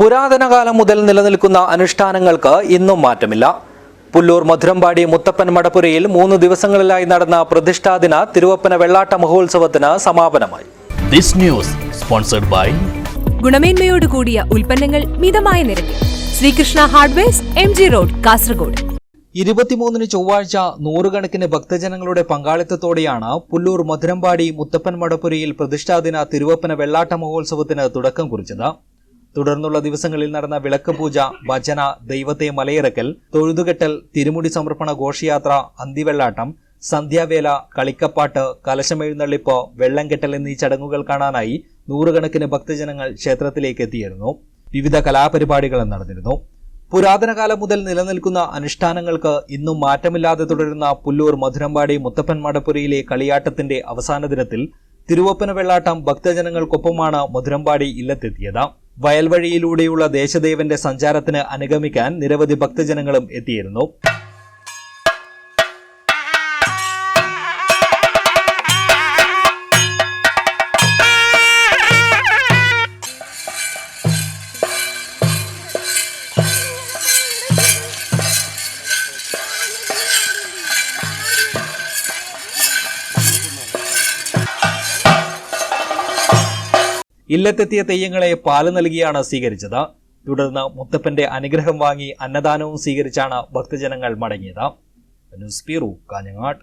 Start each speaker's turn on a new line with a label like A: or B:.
A: പുരാതന കാലം മുതൽ നിലനിൽക്കുന്ന അനുഷ്ഠാനങ്ങൾക്ക് ഇന്നും മാറ്റമില്ല. പുല്ലൂർ മധുരമ്പാടി മുത്തപ്പൻ മടപ്പുരയിൽ മൂന്ന് ദിവസങ്ങളിലായി നടന്ന പ്രതിഷ്ഠാദിന തിരുവപ്പന വെള്ളാട്ട മഹോത്സവത്തിന് സമാപനമായി.
B: This news sponsored by
C: ഗുണമേന്മയോട് കൂടിയ ഉൽപ്പന്നങ്ങൾ മിതമായ നിരക്കിൽ. Sreekrishna hardwares M G road Kasaragod.
A: ഇരുപത്തിമൂന്നിന് ചൊവ്വാഴ്ച നൂറുകണക്കിന് ഭക്തജനങ്ങളുടെ പങ്കാളിത്തത്തോടെയാണ് പുല്ലൂർ മധുരമ്പാടി മുത്തപ്പൻ മടപ്പുരയിൽ പ്രതിഷ്ഠാദിന തിരുവപ്പന വെള്ളാട്ട മഹോത്സവത്തിന് തുടക്കം കുറിച്ചത്. തുടർന്നുള്ള ദിവസങ്ങളിൽ നടന്ന വിളക്ക് പൂജ ഭജന ദൈവത്തെ മലയിറക്കൽ തൊഴുതുകെട്ടൽ തിരുമുടി സമർപ്പണ ഘോഷയാത്ര അന്തിവെള്ളാട്ടം സന്ധ്യാവേല കളിക്കപ്പാട്ട് കലശമെഴുന്നള്ളിപ്പ് വെള്ളം കെട്ടൽ എന്നീ ചടങ്ങുകൾ കാണാനായി നൂറുകണക്കിന് ഭക്തജനങ്ങൾ ക്ഷേത്രത്തിലേക്ക് എത്തിയിരുന്നു. വിവിധ കലാപരിപാടികളും നടന്നിരുന്നു. പുരാതന കാലം മുതൽ നിലനിൽക്കുന്ന അനുഷ്ഠാനങ്ങൾക്ക് ഇന്നും മാറ്റമില്ലാതെ തുടരുന്ന പുല്ലൂർ മധുരമ്പാടി മുത്തപ്പൻ മടപ്പുരയിലെ കളിയാട്ടത്തിന്റെ അവസാന ദിനത്തിൽ തിരുവപ്പന വെള്ളാട്ടം ഭക്തജനങ്ങൾക്കൊപ്പമാണ് മധുരമ്പാടി ഇല്ലത്തെത്തിയത്. വയൽവഴിയിലൂടെയുള്ള ദേശദേവന്റെ സഞ്ചാരത്തിന് അനുഗമിക്കാൻ നിരവധി ഭക്തജനങ്ങളും എത്തിയിരുന്നു ഇല്ലത്തെത്തിയ തെയ്യങ്ങളെ പാൽ നൽകിയാണ് സ്വീകരിച്ചത്. തുടർന്ന് മുത്തപ്പന്റെ അനുഗ്രഹം വാങ്ങി അന്നദാനവും സ്വീകരിച്ചാണ് ഭക്തജനങ്ങൾ മടങ്ങിയത്. News bureau Kanhangad.